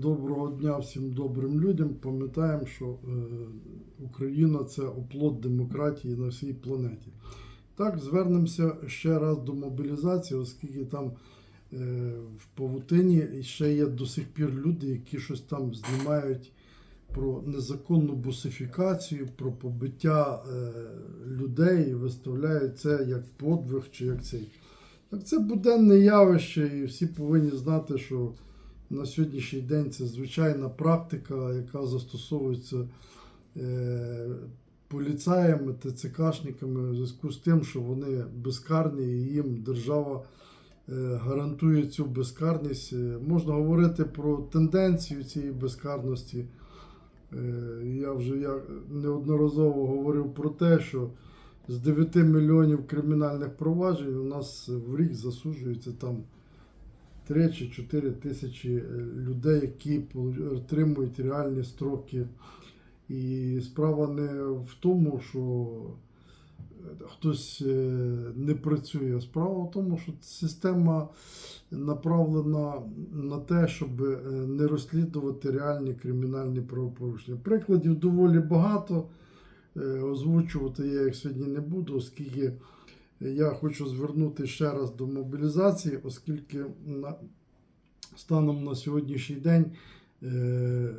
Доброго дня всім добрим людям. Пам'ятаємо, що е, Україна це оплот демократії на всій планеті. Так, звернемося ще раз до мобілізації, оскільки там е, в павутині ще є до сих пір люди, які щось там знімають про незаконну бусифікацію, про побиття е, людей і виставляють це як подвиг чи як цей. Так це буденне явище, і всі повинні знати, що на сьогоднішній день це звичайна практика, яка застосовується е, поліцаями, ТЦКшниками в зв'язку з тим, що вони безкарні і їм держава е, гарантує цю безкарність. Е, Можна говорити про тенденцію цієї безкарності. Я вже неодноразово говорив про те, що з 9 мільйонів кримінальних проваджень у нас в рік засуджується там 3 чи 4 тисячі е, людей, які отримують реальні строки. І справа не в тому, що е, хтось е, не працює. Справа в тому, що система направлена на те, щоб не розслідувати реальні кримінальні правопорушення. Прикладів доволі багато. Озвучувати я їх сьогодні не буду, оскільки я хочу звернути ще раз до мобілізації, оскільки на, станом на сьогоднішній день е,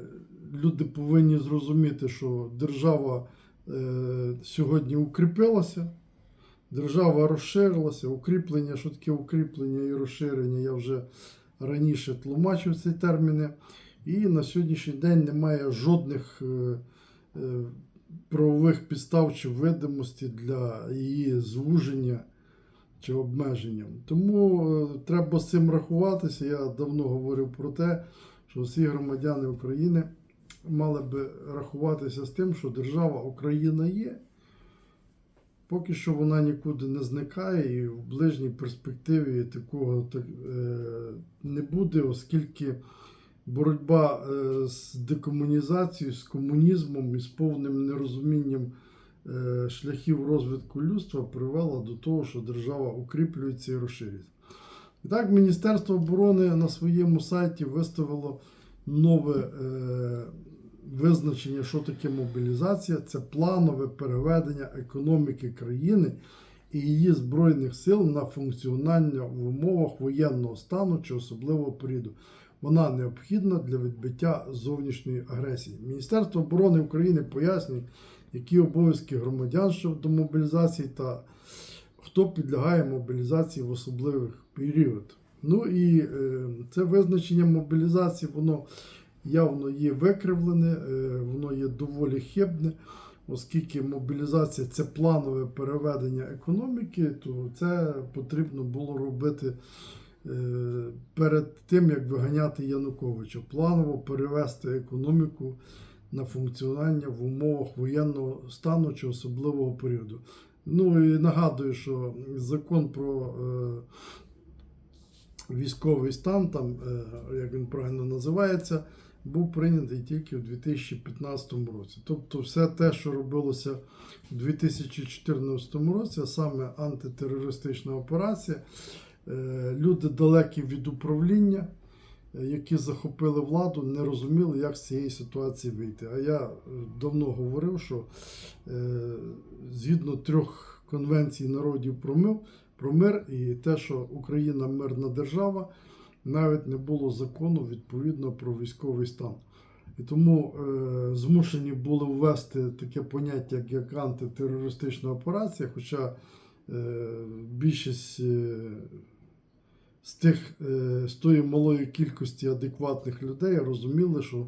люди повинні зрозуміти, що держава е, сьогодні укріпилася, держава розширилася, укріплення, що таке укріплення і розширення, я вже раніше тлумачив ці терміни. І на сьогоднішній день немає жодних е, е, правових підстав чи видимості для її звуження чи обмеження. Тому е, треба з цим рахуватися. Я давно говорив про те, що всі громадяни України мали би рахуватися з тим, що держава Україна є. Поки що вона нікуди не зникає, і в ближній перспективі такого так, е, не буде, оскільки боротьба е, з декомунізацією, з комунізмом і з повним нерозумінням е, шляхів розвитку людства привела до того, що держава укріплюється і розширюється. І так, Міністерство оборони на своєму сайті виставило нове е, визначення, що таке мобілізація. Це планове переведення економіки країни і її збройних сил на функціонування в умовах воєнного стану чи особливого періоду. Вона необхідна для відбиття зовнішньої агресії. Міністерство оборони України пояснює, які обов'язки громадян щодо мобілізації та хто підлягає мобілізації в особливий період. Ну і е, це визначення мобілізації, воно явно є викривлене, е, воно є доволі хибне, оскільки мобілізація це планове переведення економіки, то це потрібно було робити перед тим, як виганяти Януковича. Планово перевести економіку на функціонування в умовах воєнного стану чи особливого періоду. Ну і нагадую, що закон про е, військовий стан, там, е, як він правильно називається, був прийнятий тільки в 2015 році. Тобто, все те, що робилося у 2014 році, а саме антитерористична операція, е, люди далекі від управління. е, Які захопили владу, не розуміли, як з цієї ситуації вийти. А я е, давно говорив, що е, згідно трьох конвенцій народів про мир, про мир і те, що Україна мирна держава, навіть не було закону відповідно про військовий стан. І тому е, змушені були ввести таке поняття, як, як антитерористична операція, хоча е, більшість е, з тих е, з тої малої кількості адекватних людей розуміли, що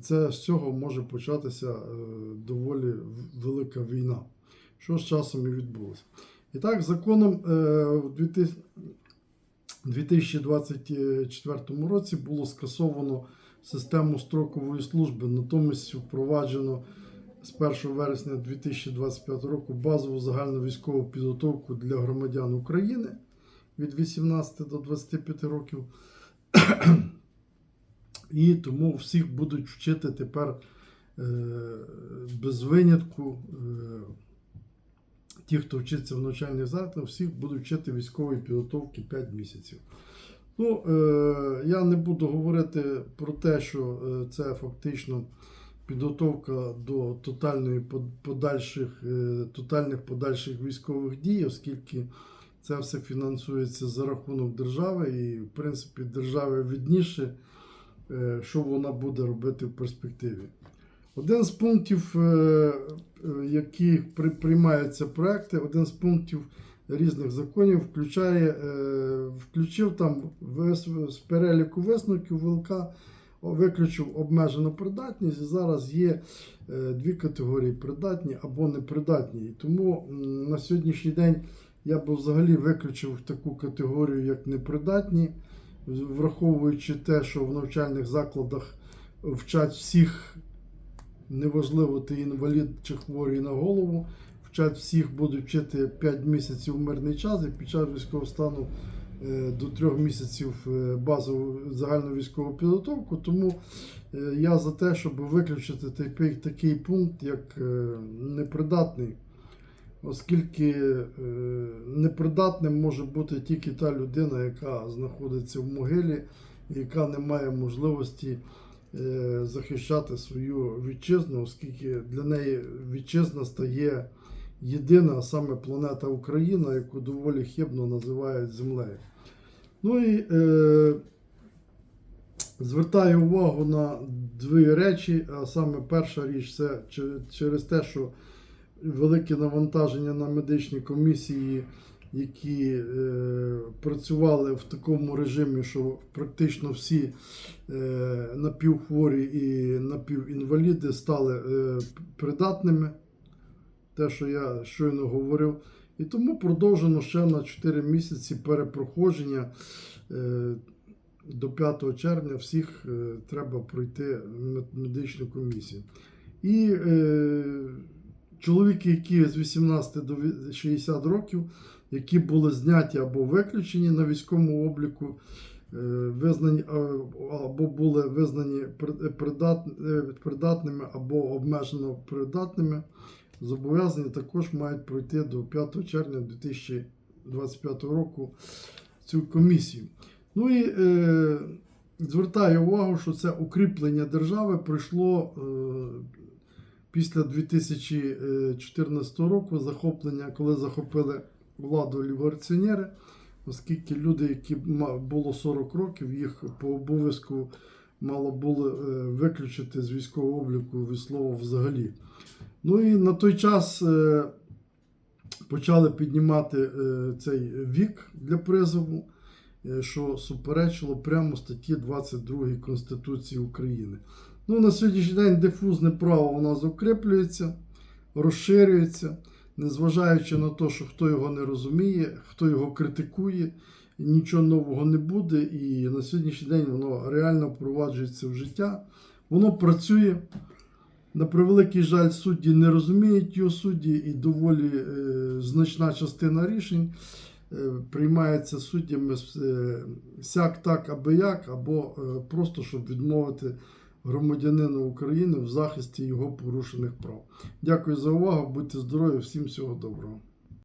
це з цього може початися е, доволі велика війна, що з часом і відбулося. І так, законом е, в 2024 році було скасовано систему строкової служби, натомість впроваджено з 1 вересня 2025 року базову загальну військову підготовку для громадян України від 18 до 25 років. І тому всіх будуть вчити тепер е, без винятку. Е, ті, хто вчиться в навчальних закладах, всіх будуть вчити військової підготовки 5 місяців. Ну, е, я не буду говорити про те, що це фактично підготовка до тотальної подальших, тотальних подальших військових дій, оскільки це все фінансується за рахунок держави, і, в принципі, державі відніше, е, що вона буде робити в перспективі. Один з пунктів, е, е, які приймаються проекти, один з пунктів різних законів включає, включив там з переліку висновків ВЛК, виключив обмежену придатність. І зараз є дві категорії придатні або непридатні. І тому на сьогоднішній день я би взагалі виключив таку категорію, як непридатні, враховуючи те, що в навчальних закладах вчать всіх, неважливо, ти інвалід чи хворий на голову. Вчать всіх будуть вчити 5 місяців мирний час і під час військового стану е, до 3 місяців е, базову загальну військову підготовку. Тому е, я за те, щоб виключити такий, пункт, як непридатний, оскільки е, непридатним може бути тільки та людина, яка знаходиться в могилі, яка не має можливості е, захищати свою вітчизну, оскільки для неї вітчизна стає єдина, саме планета Україна, яку доволі хибно називають землею. Ну і е, звертаю увагу на дві речі. А саме перша річ це через те, що велике навантаження на медичні комісії, які е, працювали в такому режимі, що практично всі е, напівхворі і напівінваліди стали е, придатними. Те, що я щойно говорив. І тому продовжено ще на 4 місяці перепроходження. Е, До 5 червня всіх е, треба пройти мед- медичну комісію. І е, чоловіки, які з 18 до 60 років, які були зняті або виключені на військовому обліку, е, визнані або були визнані е, придатними або обмежено придатними, зобов'язані також мають пройти до 5 червня 2025 року цю комісію. Ну і е, звертаю увагу, що це укріплення держави пройшло е, після 2014 року захоплення, коли захопили владу ліворціонери, оскільки люди, які було 40 років, їх по обов'язку мало було е, виключити з військового обліку від взагалі. Ну і на той час е, почали піднімати е, цей вік для призову, е, що суперечило прямо статті 22 Конституції України. Ну, на сьогоднішній день дифузне право у нас укріплюється, розширюється, незважаючи на те, що хто його не розуміє, хто його критикує, нічого нового не буде. І на сьогоднішній день воно реально впроваджується в життя. Воно працює. На превеликий жаль, судді не розуміють його судді, і доволі е, значна частина рішень е, приймається суддями е, сяк так аби як, або е, просто щоб відмовити громадянину України в захисті його порушених прав. Дякую за увагу, будьте здорові, всім всього доброго.